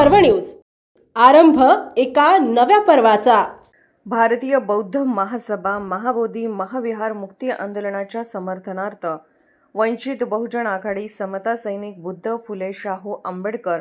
पर्व न्यूज. आरंभ एका नव्या पर्वाचा. भारतीय बौद्ध महासभा महाबोधी महाविहार मुक्ती आंदोलनाच्या समर्थनार्थ वंचित बहुजन आघाडी समता सैनिक बुद्ध फुले शाहू आंबेडकर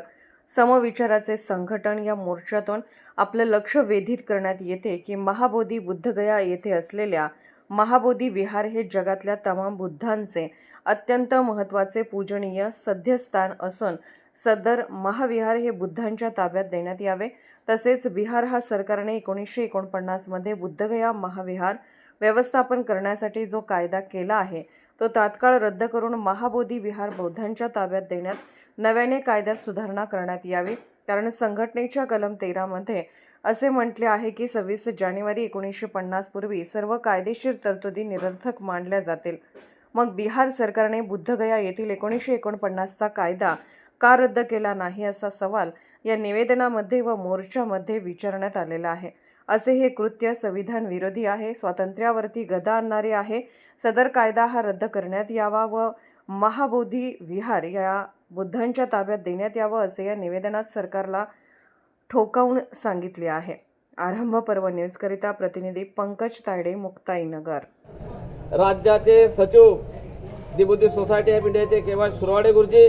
समविचाराचे संघटन या मोर्चातून आपलं लक्ष वेधित करण्यात येते की महाबोधी बुद्धगया येथे असलेल्या महाबोधी विहार हे जगातल्या तमाम बुद्धांचे अत्यंत महत्त्वाचे पूजनीय सध्यस्थान असून सदर महाविहार हे बुद्धांच्या ताब्यात देण्यात यावे. तसेच बिहार हा सरकारने एकोणीसशे एकोणपन्नासमध्ये बुद्धगया महाविहार व्यवस्थापन करण्यासाठी जो कायदा केला आहे तो तात्काळ रद्द करून महाबोधी विहार बौद्धांच्या ताब्यात देण्यात नव्याने कायद्यात सुधारणा करण्यात यावी. कारण संघटनेच्या कलम तेरामध्ये असे म्हटले आहे की सव्वीस जानेवारी एकोणीसशे पन्नास पूर्वी सर्व कायदेशीर तरतुदी निरर्थक मानल्या जातील. मग बिहार सरकारने बुद्धगया येथील एकोणीसशे एकोणपन्नासचा कायदा का रद्द केला नाही असा सवाल या निवेदनामध्ये व मोर्चामध्ये विचारण्यात आलेला आहे. असे हे कृत्य संविधान विरोधी आहे स्वातंत्र्यावरती गदा आणणारे आहे. सदर कायदा हा रद्द करण्यात यावा व महाबोधी विहार या बुद्धांच्या ताब्यात देण्यात यावं असे या निवेदनात सरकारला ठोकावून सांगितले आहे. आरंभ पर्व न्यूजकरिता प्रतिनिधी पंकज तायडे मुक्ताईनगर. राज्याचे सचिव दिबुद्धी सोसायटी ऑफ इंडियाचे केवळ सुरवाडे गुरुजी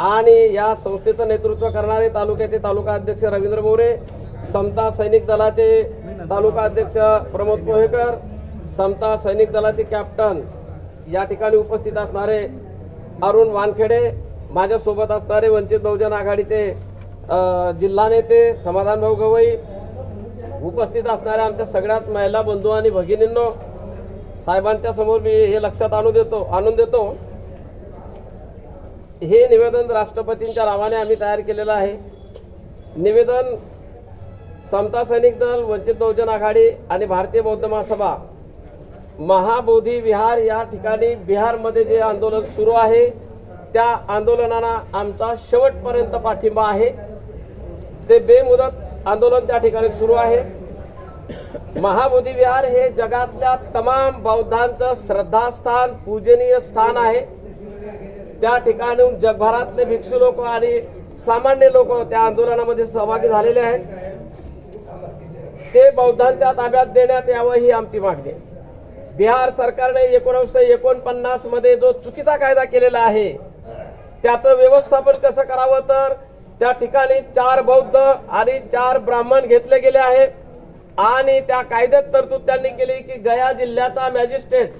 आणि या संस्थेचं नेतृत्व करणारे तालुक्याचे तालुका अध्यक्ष रवींद्र मोरे समता सैनिक दलाचे तालुका अध्यक्ष प्रमोद पोहेकर समता सैनिक दलाचे कॅप्टन या ठिकाणी उपस्थित असणारे अरुण वानखेडे माझ्यासोबत असणारे वंचित बहुजन आघाडीचे जिल्हा नेते समाधान भाऊ गवई उपस्थित असणाऱ्या आमच्या सगळ्यात महिला बंधू आणि भगिनींनो साहेबांच्या समोर मी हे लक्षात आणू देतो आणून देतो. हे निवेदन राष्ट्रपतींच्या नावाने आम्ही तयार केलेलं आहे. निवेदन समता सैनिक दल वंचित बहुजन आघाडी आणि भारतीय बौद्ध महासभा महाबोधी विहार या ठिकाणी बिहारमध्ये जे आंदोलन सुरू आहे त्या आंदोलनाला आमचा शेवटपर्यंत पाठिंबा आहे. ते बेमुदत आंदोलन त्या ठिकाणी सुरू आहे. महाबोधी विहार हे जगातल्या तमाम बौद्धांचं श्रद्धास्थान पूजनीय स्थान आहे. त्या ठिकाणून जगभरातले भिक्षू लोक आणि सामान्य लोक त्या आंदोलनामध्ये सहभागी झालेले आहेत. ते बौद्धांच्या ताब्यात देण्यात यावं ही आमची मागणी बिहार सरकारने एकोणीसशे एकोणपन्नासमध्ये जो चुकीचा कायदा केलेला आहे त्याचं व्यवस्थापन कसं करावं तर त्या ठिकाणी चार बौद्ध आणि चार ब्राह्मण घेतले गेले आहे आणि त्या कायद्यात तरतूद त्यांनी केली की गया जिल्ह्याचा मॅजिस्ट्रेट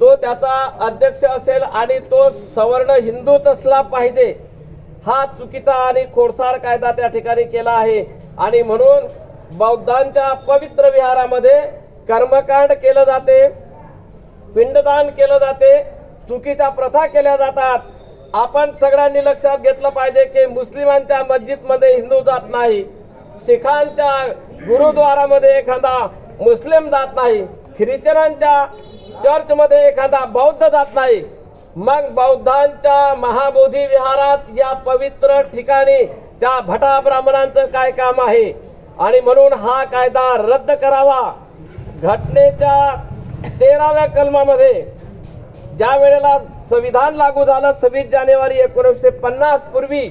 तो त्याचा अध्यक्ष असेल आणि तो सवर्ण हिंदूच असला पाहिजे हा चुकीचा आणि खोडसार कायदा त्या ठिकाणी केला आहे. आणि म्हणून बौद्धांच्या पवित्र विहारामध्ये कर्मकांड केलं जाते पिंडदान केलं जाते चुकीच्या प्रथा केल्या जातात. आपण सगळ्यांनी लक्षात घेतलं पाहिजे की मुस्लिमांच्या मस्जिदमध्ये हिंदू जात नाही शिखांच्या गुरुद्वारामध्ये एखादा मुस्लिम जात नाही ख्रिश्चनांच्या चर्चमध्ये एखादा बौद्ध जात नाही मग बौद्धांच्या महाबोधी विहारात या पवित्र ठिकाणी त्या भटा ब्राह्मणांचं काय काम आहे? आणि म्हणून हा कायदा रद्द करावा. घटनेच्या तेराव्या कलमामध्ये ज्या वेळेला संविधान लागू झालं सव्वीस जानेवारी एकोणीसशे पन्नास पूर्वी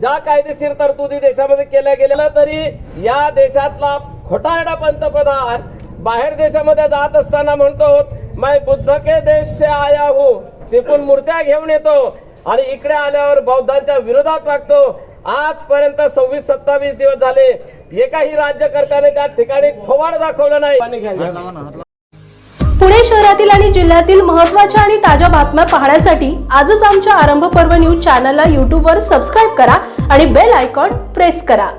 ज्या कायदेशीर तरतुदी देशामध्ये केल्या गेल्या तरी या देशातला खोटारडा पंतप्रधान बाहेर देशामध्ये जात असताना म्हणतो मैं बुद्ध के देश से आया हूँ. तिकून मूर्त्या घेऊन येतो आणि इकडे आल्यावर बौद्धांच्या विरोधात वागतो. आजपर्यंत सव्वीस सत्तावीस दिवस झाले. एकाही राज्यकर्त्याने त्या ठिकाणी थोवाड दाखवलं नाही. पुणे शहरातील आणि जिल्ह्यातील महत्त्वाच्या आणि ताज्या बातम्या पाहण्यासाठी आजच आमच्या आरंभ पर्व न्यूज चॅनलला यूट्यूबवर सबस्क्राईब करा आणि बेल आयकॉन प्रेस करा.